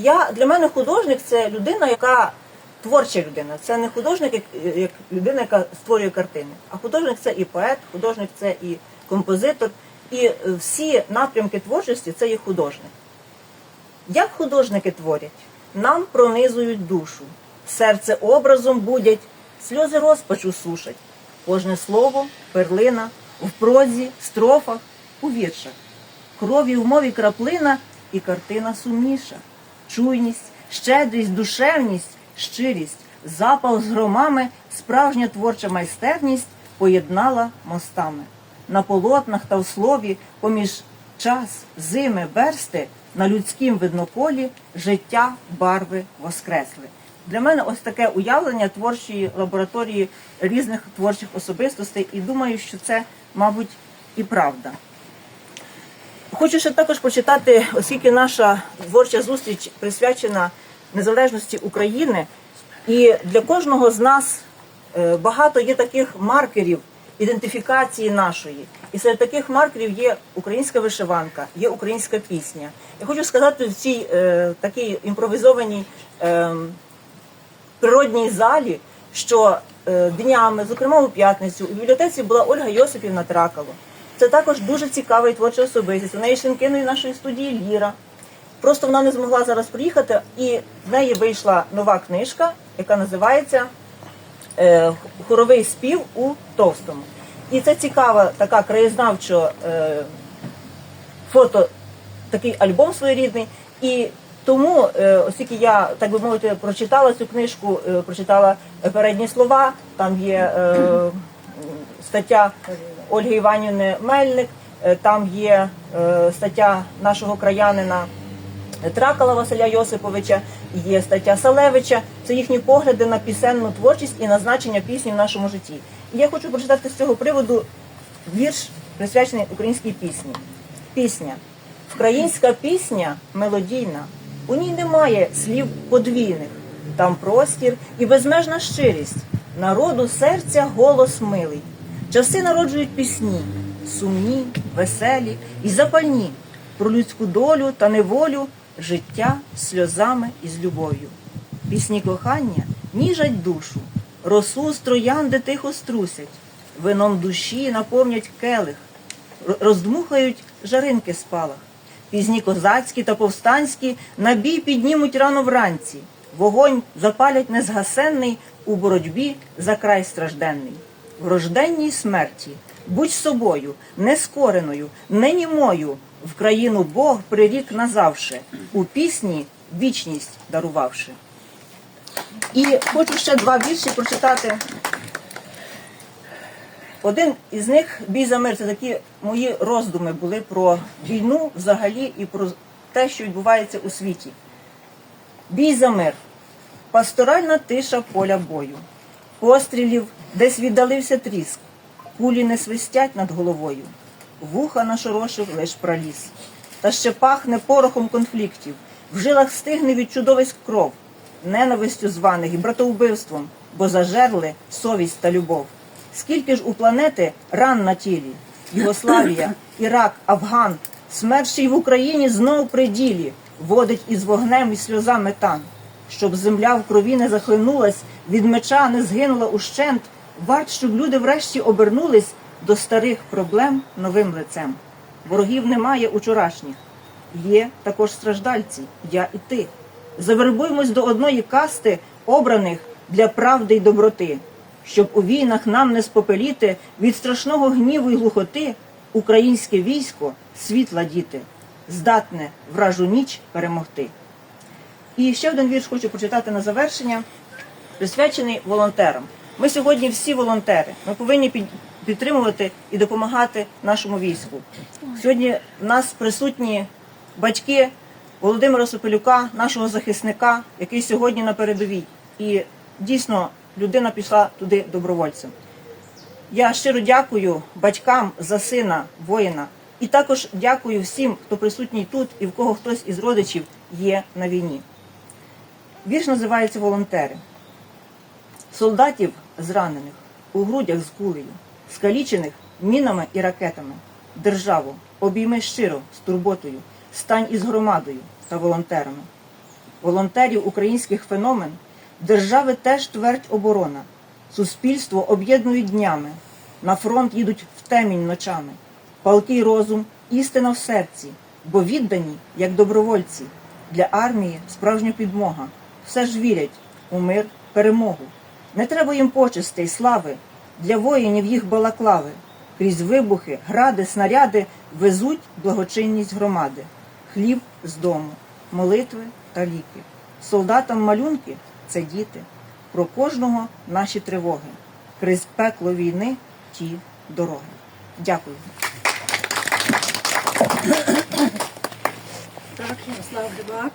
Я для мене художник це людина, яка творча людина. Це не художник, як, як людина, яка створює картини. А художник це і поет, художник це і композитор, і всі напрямки творчості це є художник. Як художники творять? Нам пронизують душу, серце образом будять, сльози розпачу сушать. Кожне слово, перлина, в прозі, строфах, у віршах. Крові в мові краплина і картина сумніша. Чуйність, щедрість, душевність, щирість, запал з громами, справжня творча майстерність поєднала мостами. На полотнах та в слові поміж час, зими, версти на людськім видноколі життя барви воскресли. Для мене ось таке уявлення творчої лабораторії різних творчих особистостей, і думаю, що це, мабуть, і правда. Хочу ще також почитати, оскільки наша творча зустріч присвячена незалежності України, і для кожного з нас е, багато є таких маркерів ідентифікації нашої. І серед таких маркерів є українська вишиванка, є українська пісня. Я хочу сказати в цій е, такій імпровізованій е, природній залі, що е, днями, зокрема у п'ятницю, у бібліотеці була Ольга Йосипівна Тракало. Це також дуже цікава і творча особистість. У неї членкиною нашої студії Ліра. Просто вона не змогла зараз приїхати, і в неї вийшла нова книжка, яка називається е, Хоровий спів у Товстому. І це цікава така краєзнавчо е, фото, такий альбом своєрідний. І тому, е, оскільки я, так би мовити, прочитала цю книжку, прочитала передні слова, там є стаття Ольги Іванівни Мельник, е, там є е, стаття нашого краянина Тракала Василя Йосиповича, є стаття Салевича. Це їхні погляди на пісенну творчість і на значення пісні в нашому житті. І я хочу прочитати з цього приводу вірш, присвячений українській пісні. Пісня. Українська пісня мелодійна. У ній немає слів подвійних. Там простір і безмежна щирість. Народу серця голос милий. Часи народжують пісні, сумні, веселі і запальні про людську долю та неволю, життя сльозами і з любов'ю. Пісні кохання ніжать душу, росу з троянди тихо струсять, вином душі наповнять келих, роздмухають жаринки спалах. Пізні козацькі та повстанські на бій піднімуть рано вранці, вогонь запалять незгасенний у боротьбі за край стражденний. В рожденній смерті будь собою, нескореною, не в країну Бог прирік назавше, у пісні вічність дарувавши. І хочу ще два вірші прочитати. Один із них бій за мир. Це такі мої роздуми були про війну взагалі і про те, що відбувається у світі. Бій за мир. Пасторальна тиша поля бою. Пострілів десь віддалився тріск. Кулі не свистять над головою. Вуха нашорошив лиш проліз. Та ще пахне порохом конфліктів. В жилах стигне від чудовиськ кров, ненавистю званих і братовбивством, бо зажерли совість та любов. Скільки ж у планети ран на тілі? Югославія, Ірак, Афган, смерть ще й в Україні знов при ділі, водить із вогнем і сльозами тан. Щоб земля в крові не захлинулась, від меча не згинула ущент, варт, щоб люди врешті обернулись до старих проблем новим лицем. Ворогів немає учорашніх, є також страждальці, я і ти. Завербуємось до одної касти, обраних для правди й доброти, щоб у війнах нам не спопеліти від страшного гніву й глухоти українське військо, світла діти, здатне вражу ніч перемогти. І ще один вірш хочу прочитати на завершення, присвячений волонтерам. Ми сьогодні всі волонтери. Ми повинні підтримувати і допомагати нашому війську. Сьогодні в нас присутні батьки Володимира Сопелюка, нашого захисника, який сьогодні на передовій. І дійсно людина пішла туди добровольцем. Я щиро дякую батькам за сина воїна. І також дякую всім, хто присутній тут і в кого хтось із родичів є на війні. Вірш називається Волонтери. Солдатів зранених у грудях з кулею, скалічених мінами і ракетами. Державу обійми щиро з турботою, стань із громадою та волонтерами. волонтерів українських феномен, держави теж твердь оборона. Суспільство об'єднують днями, на фронт їдуть в темінь ночами. Палкий розум, істина в серці, бо віддані, як добровольці. Для армії справжня підмога. Все ж вірять у мир, перемогу. Не треба їм почестей, й слави, для воїнів їх балаклави. Крізь вибухи, гради, снаряди везуть благочинність громади, хліб з дому, молитви та ліки. Солдатам малюнки це діти. Про кожного наші тривоги. Крізь пекло війни ті дороги. Дякую. Так, Ярослав Рибак.